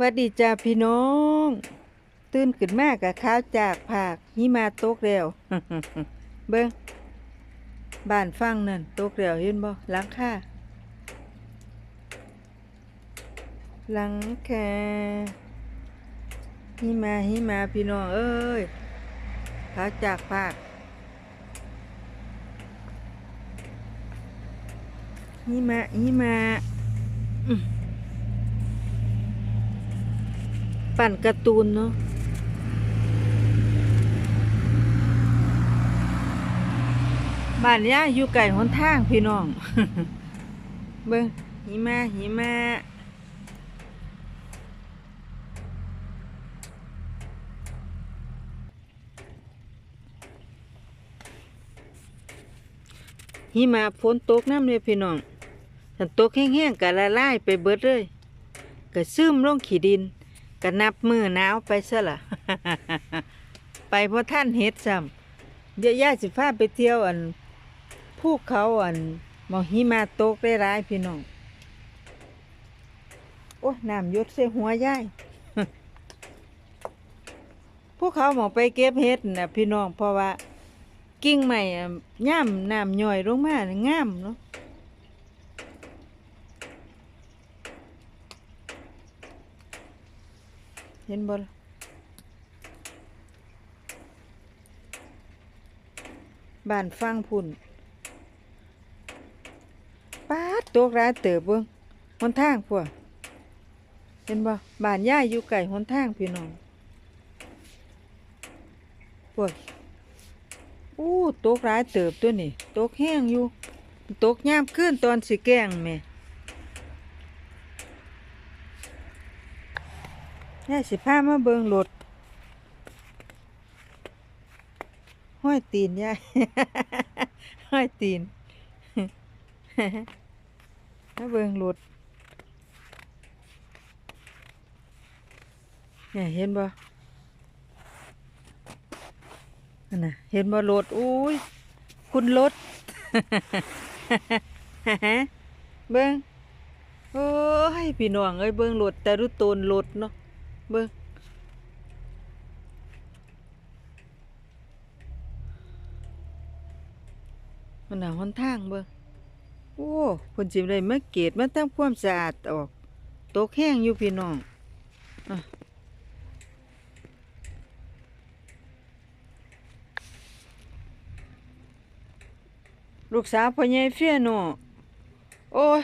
วัดดีจ้าพี่น้อง ตื่นขึ้นมากกับข้าวจากผากหิมาตกแล้วเบิ้งบ้านฟังนั่นตกแล้วเห็นบ่หลังคาหลังคาหิมาหิมาพี่น้องเอ้ยข้าวจากผากหิมาหิมาอื้อ ปั่นการ์ตูนเนาะบ้านย่าอยู่ไกลหนทางพี่น้อง เบิ่งหิมะหิมะหิมะฝนตกน้ำเลยพี่น้องถ้าตกแห้งๆก็ละลายไปเบิดเลยก็ซึมลงขี้ดิน ก็นับมือหนาวไปซะละไปเพราะท่านเฮ็ดซ้ำเดี๋ยวย่าสิพาไปเที่ยวอันภูเขาอันมองหิมาตกได้ร้ายพี่น้อง โอ้น้ำยดใส่หัวย่ายภูเขาหมองไปเก็บเห็ดนะพี่น้องเพราะว่า กิ่งใหม่ย่ำน้ำย่อยลงมาน่ะงามเนาะ ห็นบ่ล่ะบ้านฟังพุ่นป้าดตกร้ายเติบเบิ่งหนทางพวกเห็นบ่บ้านย่าอยู่ไกลหนทางพี่น้องพวกอู้ตกร้ายเติบตัวนี่ตกแห้งอยู่ตกยามขึ้นตอนสิแกงแม่ ย่าสิพามาเบิ่งรถห้อยตีนยายห้อยตีนถ้าเบิ่งรถเนี่ยเห็นบ่นั่นน่ะเห็นบ่รถอุ้ยคุณรถเบิ่งโอ้ยพี่น้องเอ้ยเบิ่งรถแต่รู้ตนรถเนาะ เบิ่งมันหนาหนทางเบิ่งโอ้เพิ่นสิได้มาเกตมาทำความสะอาดออกตกแห้งอยู่พี่น้องอะลูกสาวพ่อใหญ่เฟียโนโอ้ย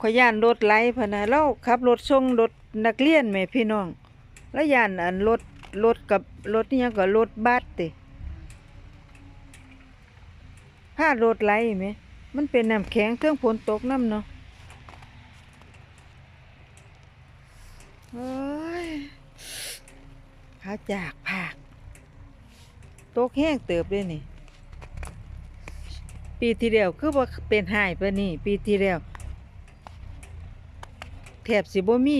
ขอยย่านรถไหลพะนะเราขับรถส่งรถ นักเรียนแหม่พี่น้อง แล้วยานอันรถรถกับรถนี่ยังก็รถบัสติผ้ารถไหลไหม มันเป็นน้ำแข็งเครื่องฝนตกน้ำเนาะเอ้ยขาจากผากตกแห้งเติบเลยนี่ ปีที่แล้วคือว่าเป็นหายไปนี่ ปีที่แล้วแถบสิบ่มี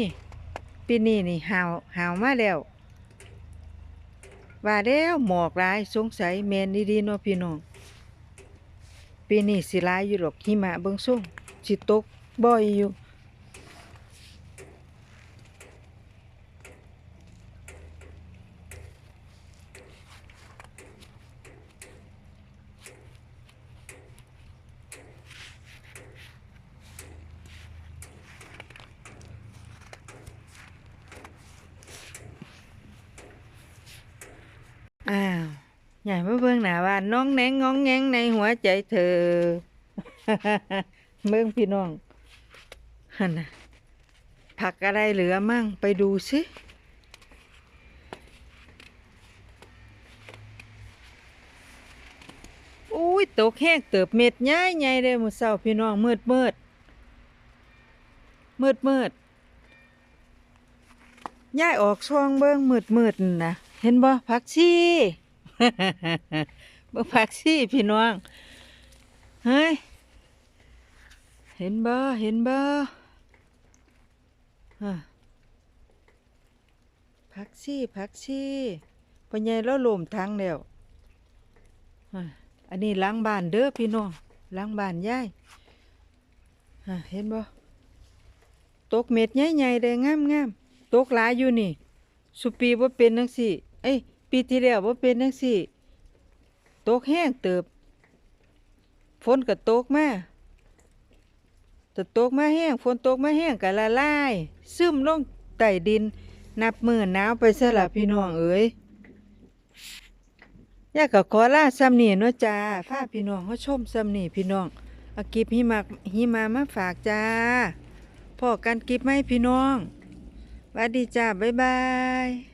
ปีนี้นี่หาวหาวมาแล้ว ว่าแล้วหมอกหลายสงสัยแมนดีๆเนาะพี่น้อง ปีนี้สิหลายอยู่ดอกหิมะเบิ่งสูงสิตกบ่อยอยู่ อ้าวใหญ่มาเบิ่งหนาบ้าน้องแนงงองแงงในหัวใจเธอเบิ่งพี่น้องหั่นนะผักอะไรเหลือมั่งไปดูสิอุ้ยตกแห้งเติบเม็ดใหญ่ใหญ่เลยมือเช้าพี่น้องมืดมืดมืดมืดย้ายออกช่องเบิ่งมืดมืดนะ เห็นบ่ผักชีบ่ผักชีพี่น้องเฮ้ยเห็นบ่เห็นบ่ฮะผักชีผักชีพ่อใหญ่แล้วลมทางแล้วฮะอันนี้ล้างบ้านเด้อพี่น้องล้างบ้านยายฮะเห็นบ่ตกเม็ดใหญ่ๆได้งามๆตกหลายอยู่นี่ สุปีบ่เป็นจังซี่ เอ้ย ปีที่แล้วบ่าเป็นจังซี่ตกแห้งเติบฝนก็ตกมาแต่ตกมาแห้งฝนตกมาแห้งก็ละลาย ซึมลงใต้ดิน นับมือหนาวไปซะละพี่น้องเอ๋ยอยากก็ขอลาซ้ำนี่เนาะจ้าพาพี่น้องเขาชมซ้ำนี่พี่น้องอากิบหิมะหิมามาฝากจ้าพอกันกิบไหมพี่น้องวัสดีจ้า บ๊ายบาย